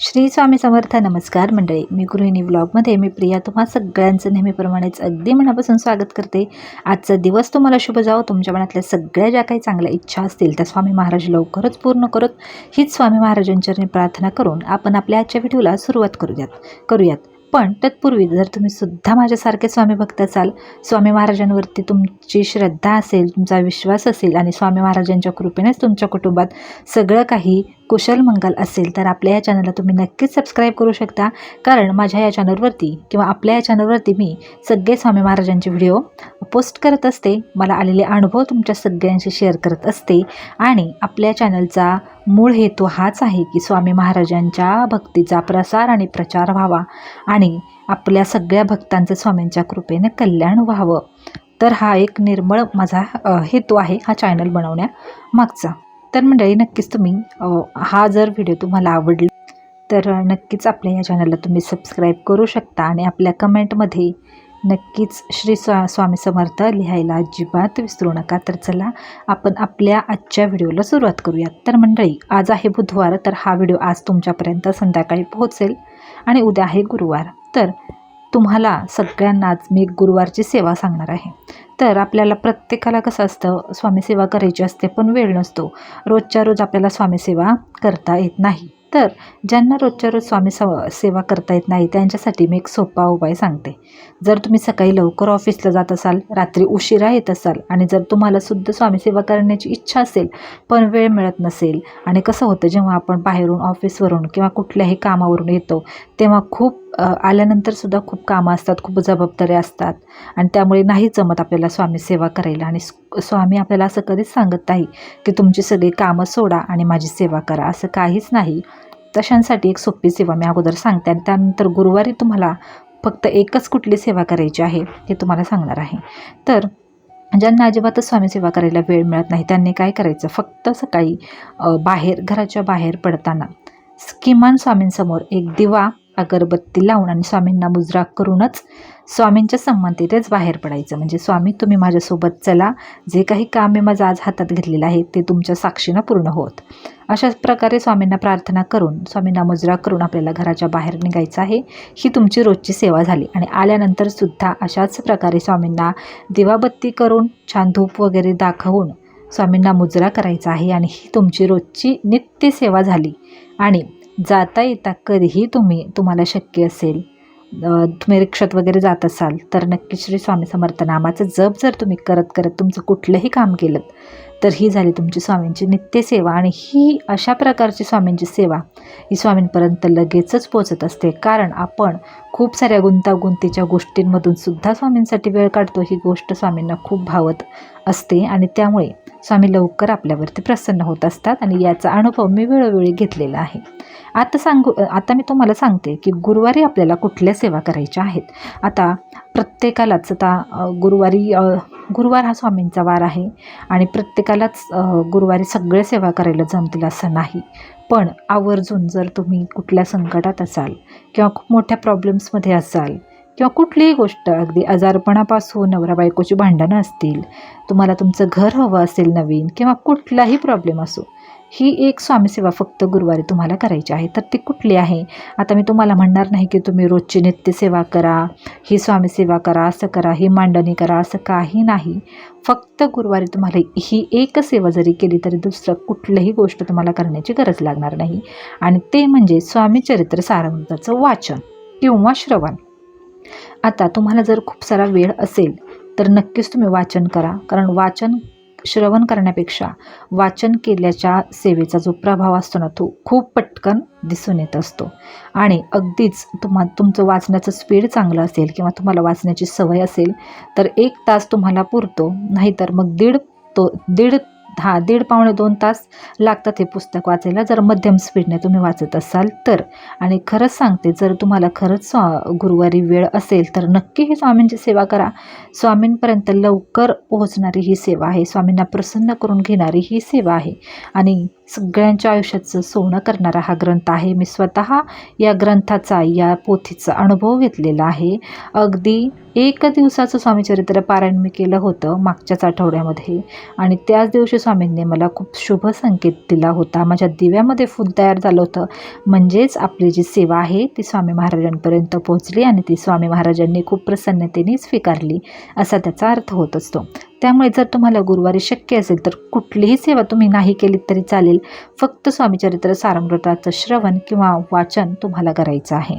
श्री स्वामी समर्थ नमस्कार मंडळी. मी गृहिणी ब्लॉगमध्ये मी प्रिया. तुम्हा सगळ्यांचं नेहमीप्रमाणेच अगदी मनापासून स्वागत करते. आजचा दिवस तुम्हाला शुभ जावो. तुमच्या मनातल्या सगळ्या ज्या काही चांगल्या इच्छा असतील त्या स्वामी महाराज लवकरच पूर्ण करत हीच स्वामी महाराजांच्या प्रार्थना करून आपण आपल्या आजच्या व्हिडिओला सुरुवात करूयात. करूयात. पण तत्पूर्वी जर तुम्ही सुद्धा माझ्यासारखे स्वामी भक्त असाल स्वामी महाराजांवरती तुमची श्रद्धा असेल तुमचा विश्वास असेल आणि स्वामी महाराजांच्या कृपेनेच तुमच्या कुटुंबात सगळं काही कुशल मंगल असेल तर आपल्या या चॅनलला तुम्ही नक्कीच सबस्क्राईब करू शकता. कारण माझ्या या चॅनलवरती किंवा आपल्या या चॅनलवरती मी सगळे स्वामी महाराजांचे व्हिडिओ पोस्ट करत असते. मला आलेले अनुभव तुमच्या सगळ्यांशी शेअर करत असते. आणि आपल्या चॅनलचा मूळ हेतू हाच आहे की स्वामी महाराजांच्या भक्तीचा प्रसार आणि प्रचार व्हावा. आणि आपल्या सगळ्या भक्तांचं स्वामींच्या कृपेने कल्याण व्हावं. तर हा एक निर्मळ माझा हेतू आहे हा चॅनल बनवण्यामागचा तर मंडळी नक्कीच तुम्ही हा जर व्हिडिओ तुम्हाला आवडला तर नक्कीच आपल्या या चॅनलला तुम्ही सबस्क्राईब करू शकता आणि आपल्या कमेंटमध्ये नक्कीच श्री स्वा स्वामी समर्थ लिहायला अजिबात विसरू नका. तर चला आपण आपल्या आजच्या व्हिडिओला सुरुवात करूयात. तर मंडळी आज आहे बुधवार तर हा व्हिडिओ आज तुमच्यापर्यंत संध्याकाळी पोहोचेल आणि उद्या आहे गुरुवार. तर तुम्हाला सगळ्यांनाच मी एक गुरुवारची सेवा सांगणार आहे. तर आपल्याला प्रत्येकाला कसं असतं स्वामीसेवा करायची असते पण वेळ नसतो. रोजच्या रोज आपल्याला स्वामीसेवा करता येत नाही. तर ज्यांना रोजच्या रोज स्वामी सेवा करता येत नाही त्यांच्यासाठी मी एक सोपा उपाय सांगते. जर तुम्ही सकाळी लवकर ऑफिसला जात असाल रात्री उशिरा येत असाल आणि जर तुम्हाला सुद्धा स्वामीसेवा करण्याची इच्छा असेल पण वेळ मिळत नसेल आणि कसं होतं जेव्हा आपण बाहेरून ऑफिसवरून किंवा कुठल्याही कामावरून येतो तेव्हा खूप आल्यानंतरसुद्धा खूप कामं असतात खूप जबाबदाऱ्या असतात. आणि त्यामुळे नाही जमत आपल्याला स्वामी सेवा करायला. आणि स्वामी आपल्याला असं कधीच सांगत नाही की तुमची सगळी कामं सोडा आणि माझी सेवा करा. असं काहीच नाही. तशांसाठी एक सोपी सेवा मी अगोदर सांगते. आणि त्यानंतर गुरुवारी तुम्हाला फक्त एकच कुठली सेवा करायची आहे हे तुम्हाला सांगणार आहे. तर ज्यांना अजिबातच स्वामी सेवा करायला वेळ मिळत नाही त्यांनी काय करायचं? फक्त सकाळी बाहेर घराच्या बाहेर पडताना किमान स्वामींसमोर एक दिवा अगरबत्ती लावून आणि स्वामींना मुजरा करूनच स्वामींच्या संमतीतच बाहेर पडायचं. म्हणजे स्वामी तुम्ही माझ्यासोबत चला. जे काही काम मी माझं आज हातात घेतलेलं आहे ते तुमच्या साक्षीनं पूर्ण होत. अशाच प्रकारे स्वामींना प्रार्थना करून स्वामींना मुजरा करून आपल्याला घराच्या बाहेर निघायचं आहे. ही तुमची रोजची सेवा झाली. आणि आल्यानंतर सुद्धा अशाच प्रकारे स्वामींना दिवाबत्ती करून छान धूप वगैरे दाखवून स्वामींना मुजरा करायचा आहे. आणि ही तुमची रोजची नित्य सेवा झाली. आणि जाता येता कधीही तुम्ही तुम्हाला शक्य असेल तुम्ही रिक्षात वगैरे जात असाल तर नक्की श्री स्वामी समर्थ नामाचं जप जर तुम्ही करत करत तुमचं कुठलंही काम केलं तर ही झाली तुमची स्वामींची नित्यसेवा आणि ही अशा प्रकारची स्वामींची सेवा ही स्वामींपर्यंत लगेचच पोचत असते. कारण आपण खूप साऱ्या गुंतागुंतीच्या गोष्टींमधून सुद्धा स्वामींसाठी वेळ काढतो. ही गोष्ट स्वामींना खूप भावत असते आणि त्यामुळे स्वामी लवकर आपल्यावरती प्रसन्न होत असतात आणि याचा अनुभव मी वेळोवेळी घेतलेला आहे. आता सांगू आता मी तुम्हाला सांगते की गुरुवारी आपल्याला कुठल्या सेवा करायच्या आहेत. आता प्रत्येकालाच आता गुरुवारी गुरुवार हा स्वामींचा वार आहे आणि प्रत्येकालाच गुरुवारी सगळे सेवा करायला जमतील असं नाही. पण आवर्जून जर तुम्ही कुठल्या संकटात असाल किंवा खूप मोठ्या प्रॉब्लेम्समध्ये असाल किंवा कुठलीही गोष्ट अगदी आजारपणापासून नवरा बायकोची भांडणं असतील तुम्हाला तुमचं घर हवं असेल नवीन किंवा कुठलाही प्रॉब्लेम असो ही एक स्वामीसेवा फक्त गुरुवारी तुम्हाला करायची आहे. तर ती कुठली आहे? आता मी तुम्हाला म्हणणार नाही की तुम्ही रोजची नित्यसेवा करा ही स्वामीसेवा करा असं करा ही मांडणी करा असं काही नाही. फक्त गुरुवारी तुम्हाला ही एक सेवा जरी केली तरी दुसरं कुठलंही गोष्ट तुम्हाला करण्याची गरज लागणार नाही. आणि ते म्हणजे स्वामी चरित्र सारामृताचं वाचन किंवा श्रवण. आता तुम्हाला जर खूप सारा वेळ असेल तर नक्कीच तुम्ही वाचन करा. कारण वाचन श्रवण करण्यापेक्षा वाचन केल्याच्या सेवेचा जो प्रभाव असतो ना तो खूप पटकन दिसून येत असतो. आणि अगदीच तुम्हा तुमचं वाचण्याचं स्पीड चांगलं असेल किंवा तुम्हाला वाचण्याची सवय असेल तर एक तास तुम्हाला पुरतो. नाहीतर मग दीड तो दीड हा दीड पावणे दोन तास लागतात हे पुस्तक वाचायला. जर मध्यम स्पीडने तुम्ही वाचत असाल तर. आणि खरंच सांगते जर तुम्हाला खरंच स्वा गुरुवारी वेळ असेल तर नक्की ही स्वामींची सेवा करा. स्वामींपर्यंत लवकर पोहोचणारी ही सेवा आहे. स्वामींना प्रसन्न करून घेणारी ही सेवा आहे. आणि सगळ्यांच्या आयुष्याचं सोनं करणारा हा ग्रंथ आहे. मी स्वतः या ग्रंथाचा या पोथीचा अनुभव घेतलेला आहे. अगदी एक दिवसाचं स्वामीचरित्र पारायण मी केलं होतं मागच्याच आठवड्यामध्ये. आणि त्याच दिवशी स्वामींनी मला खूप शुभ संकेत दिला होता. माझ्या दिव्यामध्ये फुल तयार झालं होतं. म्हणजेच आपली जी सेवा आहे ती स्वामी महाराजांपर्यंत पोहोचली आणि ती स्वामी महाराजांनी खूप प्रसन्नतेने स्वीकारली असा त्याचा अर्थ होत असतो. त्यामुळे जर तुम्हाला गुरुवारी शक्य असेल तर कुठलीही सेवा तुम्ही नाही केलीत तरी चालेल. फक्त स्वामीचरित्र सारमृताचं श्रवण किंवा वाचन तुम्हाला करायचं आहे.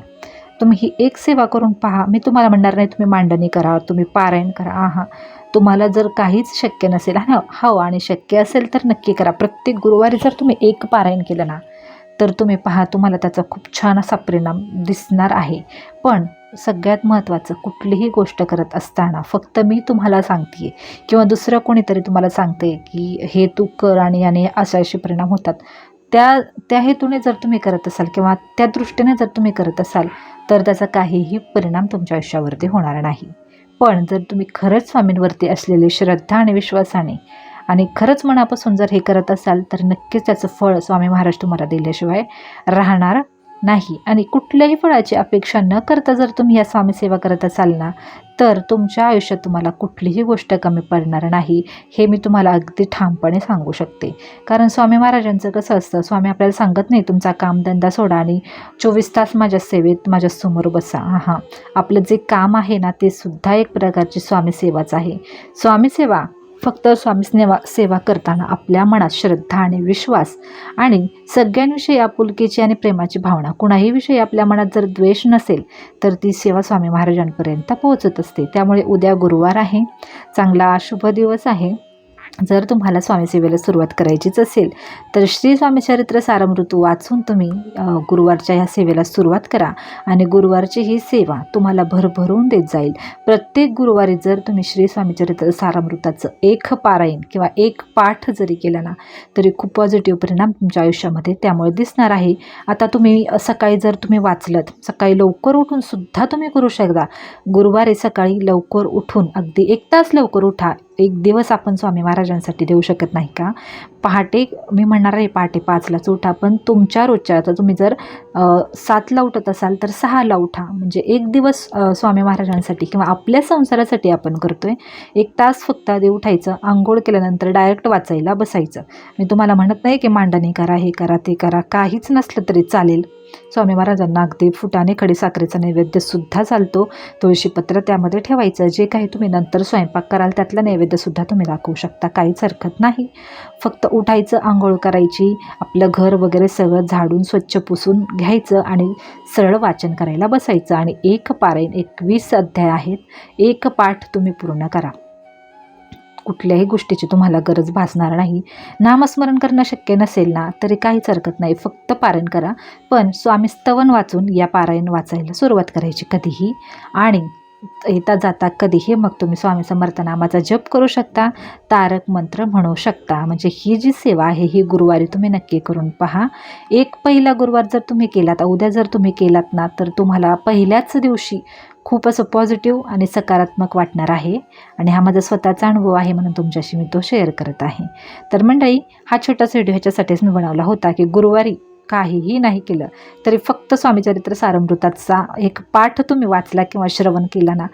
तुम्ही ही एक सेवा करून पहा. मी तुम्हाला म्हणणार नाही तुम्ही मांडणी करा तुम्ही पारायण करा. आहा. तुम्हाला जर काहीच शक्य नसेल हा हो आणि शक्य असेल तर नक्की करा. प्रत्येक गुरुवारी जर तुम्ही एक पारायण केलं ना तर तुम्ही पहा तुम्हाला त्याचा खूप छान असा परिणाम दिसणार आहे. पण सगळ्यात महत्त्वाचं कुठलीही गोष्ट करत असताना फक्त मी तुम्हाला सांगते किंवा दुसरं कोणीतरी तुम्हाला सांगते की हे तू कर आणि याने असे असे परिणाम होतात. त्या त्या हेतूने जर तुम्ही करत असाल किंवा त्या दृष्टीने जर तुम्ही करत असाल तर त्याचा काहीही परिणाम तुमच्या आयुष्यावरती होणार नाही. पण जर तुम्ही खरंच स्वामींवरती असलेली श्रद्धा आणि विश्वासाने आणि खरंच मनापासून जर हे करत असाल तर नक्कीच त्याचं फळ स्वामी महाराज तुम्हाला दिल्याशिवाय राहणार नाही आणि कुठल्याही फळाची अपेक्षा न करता जर तुम्ही या स्वामी सेवा करत असाल ना तर तुमच्या आयुष्यात तुम्हाला कुठलीही गोष्ट कमी पडणार नाही हे मी तुम्हाला अगदी ठामपणे सांगू शकते. कारण स्वामी महाराजांचं कसं असतं स्वामी आपल्याला सांगत नाही तुमचा कामधंदा सोडा आणि चोवीस तास माझ्या सेवेत माझ्यासमोर बसा. हां आपलं जे काम आहे ना ते सुद्धा एक प्रकारची स्वामीसेवाच आहे. स्वामी सेवा फक्त स्वामी सेवा सेवा करताना आपल्या मनात श्रद्धा आणि विश्वास आणि सगळ्यांविषयी आपुलकीची आणि प्रेमाची भावना. कुणाही विषयी आपल्या मनात जर द्वेष नसेल तर ती सेवा स्वामी महाराजांपर्यंत पोहोचत असते. त्यामुळे उद्या गुरुवार आहे. चांगला शुभ दिवस आहे. जर तुम्हाला स्वामीसेवेला सुरुवात करायचीच असेल तर श्री स्वामीचरित्र सारमृतू वाचून तुम्ही गुरुवारच्या ह्या सेवेला सुरुवात करा आणि गुरुवारची ही सेवा तुम्हाला भरभरून देत जाईल. प्रत्येक गुरुवारी जर तुम्ही श्री स्वामीचरित्र सारामृताचं एक पारायण किंवा एक पाठ जरी केला ना तरी खूप पॉझिटिव्ह परिणाम तुमच्या आयुष्यामध्ये त्यामुळे दिसणार आहे. आता तुम्ही सकाळी जर तुम्ही वाचलत सकाळी लवकर उठून सुद्धा तुम्ही करू शकता. गुरुवारी सकाळी लवकर उठून अगदी एक तास लवकर उठा एक दिवस आपण स्वामी महाराजांसाठी देऊ शकत नाही का? पहाटे मी म्हणणार आहे पहाटे पाचलाच उठा पण तुमच्या रोजच्या आता तुम्ही जर सातला उठत असाल तर सहाला उठा. म्हणजे एक दिवस स्वामी महाराजांसाठी किंवा आपल्या संसारासाठी आपण करतो आहे एक तास फक्त आधी उठायचं आंघोळ केल्यानंतर डायरेक्ट वाचायला बसायचं. मी तुम्हाला म्हणत नाही की मांडणी करा हे करा ते करा काहीच नसलं तरी चालेल. स्वामी महाराजांना अगदी फुटाने खडीसाखरेचा नैवेद्यसुद्धा चालतो. तुळशीपत्र त्यामध्ये ठेवायचं. जे काही तुम्ही नंतर स्वयंपाक कराल त्यातलं नैवेद्यसुद्धा तुम्ही दाखवू शकता. काहीच हरकत नाही. फक्त उठायचं आंघोळ करायची आपलं घर वगैरे सगळं झाडून स्वच्छ पुसून घ्यायचं आणि सरळ वाचन करायला बसायचं. आणि एक पारायण एकवीस अध्याय आहेत. एक पाठ तुम्ही पूर्ण करा. कुठल्याही गोष्टीची तुम्हाला गरज भासणार नाही. नामस्मरण करणं शक्य नसेल ना तरी काहीच हरकत नाही. फक्त पारायण करा. पण स्वामी स्तवन वाचून या पारायण वाचायला सुरुवात करायची कधीही. आणि येता जाता कधीही मग तुम्ही स्वामी समर्थ नामाचा जप करू शकता तारक मंत्र म्हणू शकता. म्हणजे ही जी सेवा आहे ही गुरुवारी तुम्ही नक्की करून पहा. एक पहिला गुरुवार जर तुम्ही केलात उद्या जर तुम्ही केलात ना तर तुम्हाला पहिल्याच दिवशी खूप असं पॉझिटिव्ह आणि सकारात्मक वाटणार आहे. आणि हा माझा स्वतःचा अनुभव आहे म्हणून तुमच्याशी मी तो शेअर करत आहे. तर मंडळी हा छोटासा व्हिडिओ ह्याच्यासाठीच मी बनवला होता की गुरुवारी काहीही नाही केलं तरी फक्त स्वामीचरित्र सारमृताचा एक पाठ तुम्ही वाचला किंवा श्रवण केला ना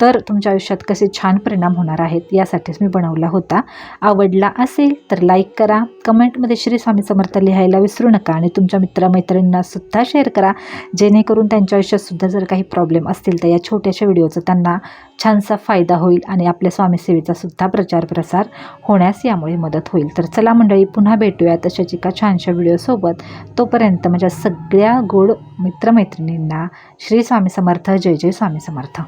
तर तुमच्या आयुष्यात कसे छान परिणाम होणार आहेत यासाठीच मी बनवला होता. आवडला असेल तर लाईक करा. कमेंटमध्ये श्री स्वामी समर्थ लिहायला विसरू नका आणि तुमच्या मित्रमैत्रिणींना सुद्धा शेअर करा. जेणेकरून त्यांच्या आयुष्यातसुद्धा जर काही प्रॉब्लेम असतील तर या छोट्याशा व्हिडिओचा त्यांना छानसा फायदा होईल आणि आपल्या स्वामीसेवेचा सुद्धा प्रचार प्रसार होण्यास यामुळे मदत होईल. तर चला मंडळी पुन्हा भेटूया तशाच एका छानशा व्हिडिओसोबत तोपर्यंत माझ्या सगळ्या गोड मित्रमैत्रिणींना श्री स्वामी समर्थ. जय जय स्वामी समर्थ.